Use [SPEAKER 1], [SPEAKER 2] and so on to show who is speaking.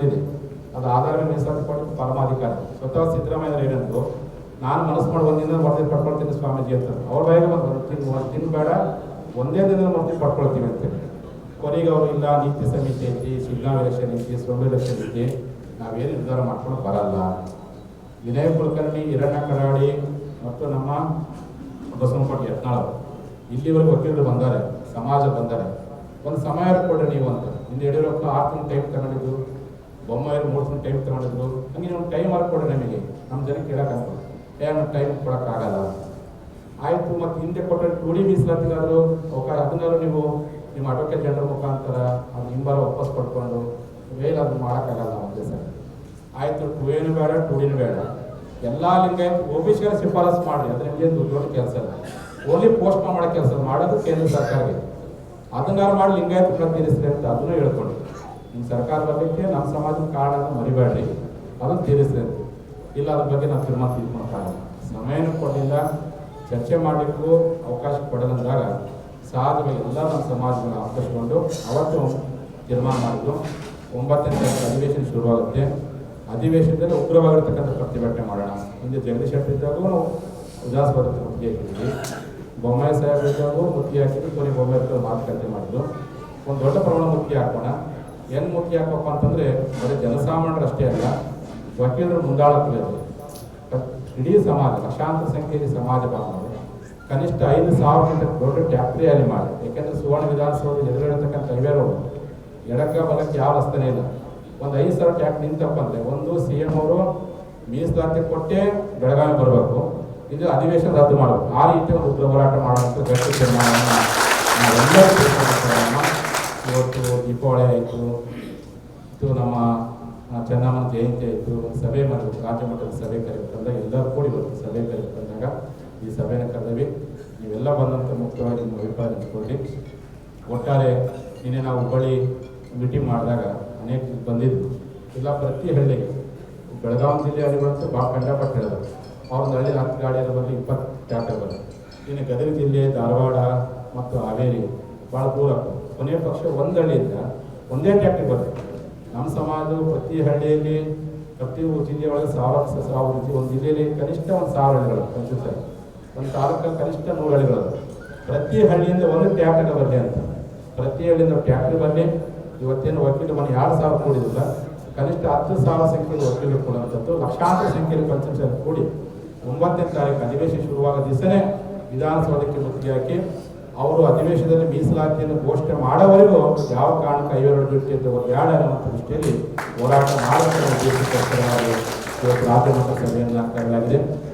[SPEAKER 1] ಬಂದಿದೆ ಅದು ಆಧಾರ ಮೀಸಲಾತಿ ಕೊಟ್ಟು ಪರಮಾಧಿಕಾರ. ಸ್ವತಃ ಸಿದ್ದರಾಮಯ್ಯ ಏನಂದ್ರು ನಾನು ಮನಸ್ಸು ಮಾಡಿ ಒಂದಿನ ವರದಿ ಪಡ್ಕೊಳ್ತೀನಿ ಸ್ವಾಮೀಜಿ ಅಂತ. ಅವ್ರ ಬಾಯಿಗೆ ಒಂದು ದಿನ ಬೇಡ ಒಂದೇ ದಿನ ಮರ್ತಿ ಪಡ್ಕೊಳ್ತೀವಿ ಅಂತೇಳಿ ಕೊನೆಗೆ ಅವರು, ಇಲ್ಲ, ನೀತಿ ಸಮಿತಿ ಐತಿ ಶಿಗ್ಗಾಂವ್ ಎಲೆಕ್ಷನ್ ಐತಿ ಸೊಳ್ಳೆ ಎಲೆಕ್ಷನ್ ಐತಿ ನಾವೇನು ನಿರ್ಧಾರ ಮಾಡ್ಕೊಂಡು ಬರಲ್ಲ. ವಿನಯ್ ಕುಲಕರ್ಣಿ ಹಿರಣ್ಣ ಕರಾಡಿ ಮತ್ತು ನಮ್ಮ ಬಸವನಕೋಟೆ ಯತ್ನಾಳ್ ಇಲ್ಲಿವರೆಗೂ ವಕೀಲರು ಬಂದಾರೆ, ಸಮಾಜ ಬಂದಾರೆ. ಒಂದು ಸಮಯ ಕೊಡ್ರಿ ನೀವು ಅಂತ. ಹಿಂದೆ ಯಡಿಯೂರಪ್ಪ ತಿಂಗಳು ಟೈಮ್ ತಗೊಂಡಿದ್ರು ಬೊಮ್ಮಾಯಿರು ಮೂರು ದಿನ ಟೈಮ್ ತಗೊಂಡಿದ್ರು. ಹಂಗೆ ನೀವು ಟೈಮ್ ಹಾಕ್ಕೊಡಿ ನಮಗೆ. ನಮ್ಮ ಜನಕ್ಕೆ ಕೇಳೋಕ್ಕಾಗಲ್ಲ ಏನು ಟೈಮ್ ಕೊಡೋಕ್ಕಾಗಲ್ಲ ಆಯಿತು, ಮತ್ತು ಹಿಂದೆ ಕೊಟ್ಟರೆ ಟೂಡಿ ಮೀಸಲಾತಿಗಾದ್ರು ಅವಕಾಶ ಅದನ್ನಾದ್ರು ನೀವು ನಿಮ್ಮ ಅಡ್ವೊಕೇಟ್ ಜನರ ಮುಖಾಂತರ ಅದು ಹಿಂಬಾರ ವಾಪಸ್ ಪಡ್ಕೊಂಡು ವೇಲ್ ಅದು ಮಾಡೋಕ್ಕಾಗಲ್ಲ ಒಂದೇ ಸರ್. ಆಯಿತು ಟೂ ಏನು ಬೇಡ ಟೂಡಿನೂ ಬೇಡ. ಎಲ್ಲ ಲಿಂಗಾಯತ್ ಒ ಶಿಫಾರಸು ಮಾಡಿ ಅದು ನಿಮಗೆ ದುಡ್ಡು ಕೆಲಸ ಇಲ್ಲ. ಓನ್ಲಿ ಪೋಸ್ಟ್ ಮಾಡೋ ಕೆಲಸ ಮಾಡೋದು ಕೇಂದ್ರ ಸರ್ಕಾರಕ್ಕೆ ಅದನ್ನಾರು ಮಾಡಿ ಲಿಂಗಾಯತ್ ಪ್ರತಿನಿಧಿಸಿದೆ ಅಂತ ಅದನ್ನು ಹೇಳ್ಕೊಂಡು. ನಿಮ್ಮ ಸರ್ಕಾರ ಬರಲಿಕ್ಕೆ ನಮ್ಮ ಸಮಾಜದ ಕಾರಣ ಮರಿಬೇಡ್ರಿ. ಅದನ್ನು ತೀರಿಸ್ರಿ ಅಂತ ಇಲ್ಲ ಅದ್ರ ಬಗ್ಗೆ ನಾವು ತೀರ್ಮಾನ ತೀರ್ಮಾನ ಸಮಯನೂ ಕೊಡಲಿಲ್ಲ. ಚರ್ಚೆ ಮಾಡಲಿಕ್ಕೂ ಅವಕಾಶ ಕೊಡದಂದಾಗ ಎಲ್ಲ ನಮ್ಮ ಸಮಾಜವನ್ನು ಆಕರ್ಷಿಕೊಂಡು ಅವತ್ತು ತೀರ್ಮಾನ ಮಾಡಿದ್ರು ಒಂಬತ್ತನೇ ತಾರೀಕು ಅಧಿವೇಶನ ಶುರುವಾಗುತ್ತೆ. ಅಧಿವೇಶನದಲ್ಲಿ ಉಗ್ರವಾಗಿರ್ತಕ್ಕಂಥ ಪ್ರತಿಭಟನೆ ಮಾಡೋಣ. ಹಿಂದೆ ಜಗದೀಶ್ ಶೆಟ್ಟರ್ ಇದ್ದಾಗೂ ನಾವು ವಿಧಾನಸಭಾ ಮುತ್ತಿಗೆ ಹಾಕಿದ್ವಿ ಬೊಮ್ಮಾಯಿ ಸಾಹೇಬ್ ಇದ್ದಾಗೂ ಮುಖ್ಯ ಹಾಕಿದ್ವಿ ಕೊನೆ ಬೊಮ್ಮಾಯಿ ಮಾತುಕತೆ ಮಾಡಿದ್ರು ಒಂದು ದೊಡ್ಡ ಪ್ರಮಾಣ ಮುಖ್ಯ ಹಾಕೋಣ. ಏನು ಮುಖ್ಯ ಯಾಕಪ್ಪ ಅಂತಂದರೆ ಬರೀ ಜನಸಾಮಾನ್ಯರು ಅಷ್ಟೇ ಅಲ್ಲ, ವಕೀಲರು ಮುಂದಾಳತ್ವದಲ್ಲಿ ಇಡೀ ಸಮಾಜ, ಲಕ್ಷಾಂತರ ಸಂಖ್ಯೆಯಲ್ಲಿ ಸಮಾಜ ಬಾಂಧವರು, ಕನಿಷ್ಠ ಐದು ಸಾವಿರಕ್ಕಿಂತ ದೊಡ್ಡ ಟ್ಯಾಕ್ಟ್ರಿಯಲ್ಲಿ ಮಾಡಿ ಯಾಕೆಂದ್ರೆ ಸುವರ್ಣ ವಿಧಾನಸೌಧ ಎದುರಿರತಕ್ಕಂಥ ಹೈವೇ ರೋಡ್, ಎಡಕ್ಕ ಬಲಕ್ಕೆ ಯಾವ ರಸ್ತೆನೇ ಇಲ್ಲ. ಒಂದು ಐದು ಸಾವಿರ ಟ್ಯಾಕ್ ನಿಂತಪ್ಪ ಅಂದ್ರೆ ಒಂದು ಸಿ ಎಂ ಅವರು ಮೀಸಲಾತಿ ಕೊಟ್ಟೇ ಬೆಳಗಾವಿ ಬರಬೇಕು. ಇದು ಅಧಿವೇಶನ ರದ್ದು ಮಾಡಬೇಕು. ಆ ರೀತಿ ಒಂದು ಉಗ್ರ ಹೋರಾಟ ಮಾಡುವಂಥ ಗಟ್ಟಿ ತೀರ್ಮಾನವನ್ನು ನಾವೆಲ್ಲರೂ. ಇವತ್ತು ದೀಪಾವಳಿ ಆಯಿತು. ಇದು ನಮ್ಮ ಚೆನ್ನಮ್ಮನ ಜಯಂತಿ ಆಯಿತು. ಸಭೆ ಮಾಡಬೇಕು ರಾಜ್ಯ ಮಟ್ಟದ ಸಭೆ ಕರೆಯಬೇಕಂದಾಗ ಎಲ್ಲರೂ ಕೂಡಿ ಇವತ್ತು ಸಭೆ ಕರೆಯಬೇಕಂದಾಗ ಈ ಸಭೆನ ಕರೆದವಿ. ನೀವೆಲ್ಲ ಬಂದಂಥ ಮುಖ್ಯವಾಗಿ ನಿಮ್ಮ ಅಭಿಪ್ರಾಯ ನಿಂತ್ಕೊಳ್ಳಿ ಒಟ್ಟಾರೆ ನಿನ್ನೆ ನಾವು ಹುಬ್ಬಳ್ಳಿ ಮೀಟಿಂಗ್ ಮಾಡಿದಾಗ ಅನೇಕ ಬಂದಿದ್ದು ಇಲ್ಲ, ಪ್ರತಿ ಹಳ್ಳಿಗೆ ಬೆಳಗಾವಿ ಜಿಲ್ಲೆ ಹಳ್ಳಿಗಳಂತೂ ಭಾಳ ಕಂಡಪಟ್ಟು ಹೇಳಿದ್ರು ಅವ್ರದ್ದು ಹಳ್ಳಿ ಹತ್ತು ಗಾಡಿಯಲ್ಲಿ ಬಂದು ಇಪ್ಪತ್ತು ಟ್ಯಾಕ್ಟರ್ ಬಂದು ಇನ್ನು ಗದಗ ಜಿಲ್ಲೆ ಧಾರವಾಡ ಮತ್ತು ಹಾವೇರಿ ಭಾಳ ದೂರ ಕೊನೆಯ ಪಕ್ಷ ಒಂದು ಹಳ್ಳಿಯಿಂದ ಒಂದೇ ಟ್ಯಾಕ್ಟ್ರಿ ಬರ್ತದೆ ನಮ್ಮ ಸಮಾಜ ಪ್ರತಿ ಹಳ್ಳಿಯಲ್ಲಿ, ಪ್ರತಿ ಜಿಲ್ಲೆ ಒಳಗೆ ಸಾವಿರ ಸಾವಿರ ಒಂದು ಜಿಲ್ಲೆಯಲ್ಲಿ ಕನಿಷ್ಠ ಒಂದು ಸಾವಿರ ಹಳ್ಳಿಗಳು ಕನ್ಸಿಸ್ಟರ್ ಒಂದು ತಾಲೂಕಲ್ಲಿ ಕನಿಷ್ಠ ನೂರು ಹಳ್ಳಿಗಳು. ಪ್ರತಿ ಹಳ್ಳಿಯಿಂದ ಒಂದು ಟ್ಯಾಕ್ಟರ್ ಬರಲಿ ಅಂತ. ಪ್ರತಿ ಹಳ್ಳಿಯಿಂದ ಟ್ಯಾಕ್ಟರ್ ಬರಲಿ. ಇವತ್ತೇನು ವಕೀಲರು ಮನೆ ಎರಡು ಸಾವಿರ ಕೂಡಿದಿಲ್ಲ ಕನಿಷ್ಠ ಹತ್ತು ಸಾವಿರ ಸಂಖ್ಯೆಯಲ್ಲಿ ವಕೀಲರು ಕೊಡುವಂಥದ್ದು ಲಕ್ಷಾಂತರ ಸಂಖ್ಯೆಯಲ್ಲಿ ಪಂಚಾಯತ್ ಕೂಡಿ. ಒಂಬತ್ತನೇ ತಾರೀಕು ಅಧಿವೇಶನ ಶುರುವಾಗ ದಿವಸನೇ ವಿಧಾನಸೌಧಕ್ಕೆ ಮುತ್ತಿಗೆ ಹಾಕಿ ಅವರು ಅಧಿವೇಶನದಲ್ಲಿ ಮೀಸಲಾತಿಯನ್ನು ಘೋಷಣೆ ಮಾಡೋವರೆಗೂ ಯಾವ ಕಾರಣಕ್ಕೆ ಐವರು ಡ್ಯೂಟಿ ಅಂತ ಬೇಡ ಅನ್ನುವಂಥ ದೃಷ್ಟಿಯಲ್ಲಿ ಹೋರಾಟ ಮಾಡುವಂಥ ಉದ್ದೇಶಕ್ಕೋಸ್ಕರ ಇವತ್ತು ಸಭೆಯನ್ನು ಕರೆಯಲಾಗಿದೆ